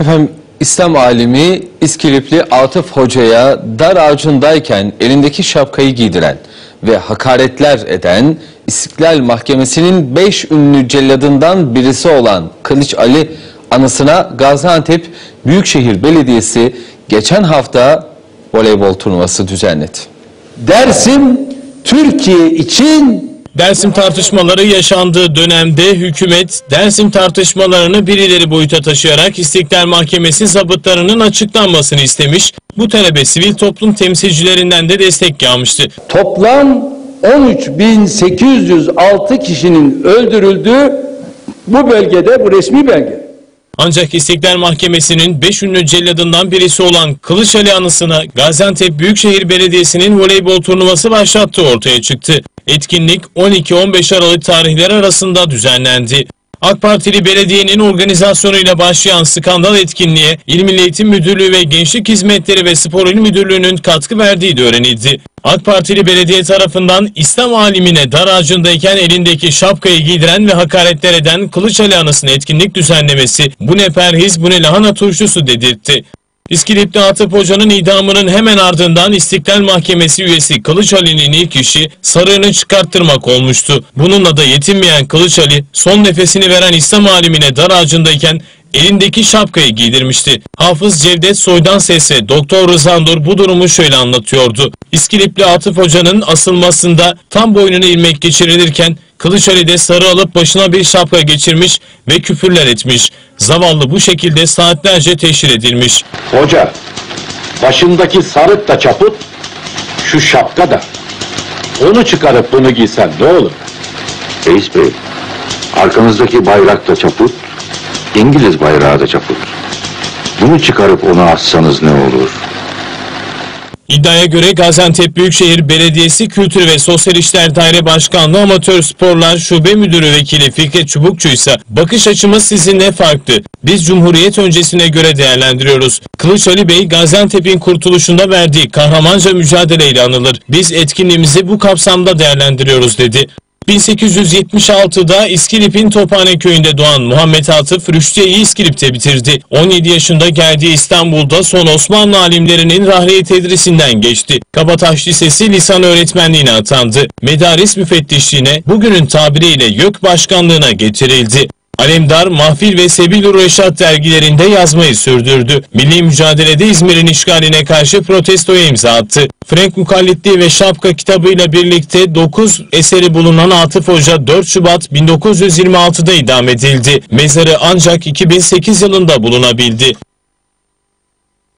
Efendim İslam alimi İskilipli Atıf Hoca'ya dar ağacındayken elindeki şapkayı giydiren ve hakaretler eden İstiklal Mahkemesi'nin 5 ünlü celladından birisi olan Kılıç Ali anısına Gaziantep Büyükşehir Belediyesi geçen hafta voleybol turnuvası düzenledi. Dersim Türkiye için Dersim tartışmaları yaşandığı dönemde hükümet Dersim tartışmalarını birileri boyuta taşıyarak İstiklal Mahkemesi zabıtlarının açıklanmasını istemiş. Bu talebe sivil toplum temsilcilerinden de destek yağmıştı. toplam 13.806 kişinin öldürüldüğü bu belgede bu resmi belge. Ancak İstiklal Mahkemesi'nin 5 ünlü celladından birisi olan Kılıç Ali anısına Gaziantep Büyükşehir Belediyesi'nin voleybol turnuvası başlattığı ortaya çıktı. Etkinlik 12-15 Aralık tarihleri arasında düzenlendi. AK Partili belediyenin organizasyonuyla başlayan skandal etkinliğe İl Milli Eğitim Müdürlüğü ve Gençlik Hizmetleri ve Spor İl Müdürlüğü'nün katkı verdiği de öğrenildi. AK Partili belediye tarafından İslam alimine dar ağacındayken elindeki şapkayı giydiren ve hakaretler eden Kılıç Ali anısının etkinlik düzenlemesi bu ne perhiz bu ne lahana turşusu dedirtti. İskilipli Atıp Hoca'nın idamının hemen ardından İstiklal Mahkemesi üyesi Kılıç Ali'nin ilk işi sarığını çıkarttırmak olmuştu. Bununla da yetinmeyen Kılıç Ali son nefesini veren İslam alimine dar ağacındayken elindeki şapkayı giydirmişti. Hafız Cevdet Soydan Ses'e Doktor Rızandur bu durumu şöyle anlatıyordu. İskilipli Atıf Hoca'nın asılmasında tam boynuna ilmek geçirilirken Kılıç Ali de sarı alıp başına bir şapka geçirmiş ve küfürler etmiş. Zavallı bu şekilde saatlerce teşhir edilmiş. Hoca, başındaki sarık da çaput, şu şapka da. Onu çıkarıp bunu giysen ne olur? Reis Bey, arkanızdaki bayrak da çaput, İngiliz bayrağı da çaput. Bunu çıkarıp onu assanız ne olur? İddiaya göre Gaziantep Büyükşehir Belediyesi Kültür ve Sosyal İşler Daire Başkanlığı Amatör Sporlar Şube Müdürü Vekili Fikret Çubukçu ise bakış açımız sizinle farklı. Biz Cumhuriyet öncesine göre değerlendiriyoruz. Kılıç Ali Bey Gaziantep'in kurtuluşunda verdiği kahramanca mücadeleyle anılır. Biz etkinliğimizi bu kapsamda değerlendiriyoruz dedi. 1876'da İskilip'in Tophane köyünde doğan Muhammed Atıf Rüştiye'yi İskilip'te bitirdi. 17 yaşında geldiği İstanbul'da son Osmanlı alimlerinin rahliye tedrisinden geçti. Kabataş Lisesi lisan öğretmenliğine atandı. Medaris müfettişliğine bugünün tabiriyle YÖK başkanlığına getirildi. Alemdar, Mahfil ve Sebilur Reşat dergilerinde yazmayı sürdürdü. Milli mücadelede İzmir'in işgaline karşı protestoya imza attı. Frank Mukallitli ve Şapka kitabıyla birlikte 9 eseri bulunan Atıf Hoca 4 Şubat 1926'da idam edildi. Mezarı ancak 2008 yılında bulunabildi.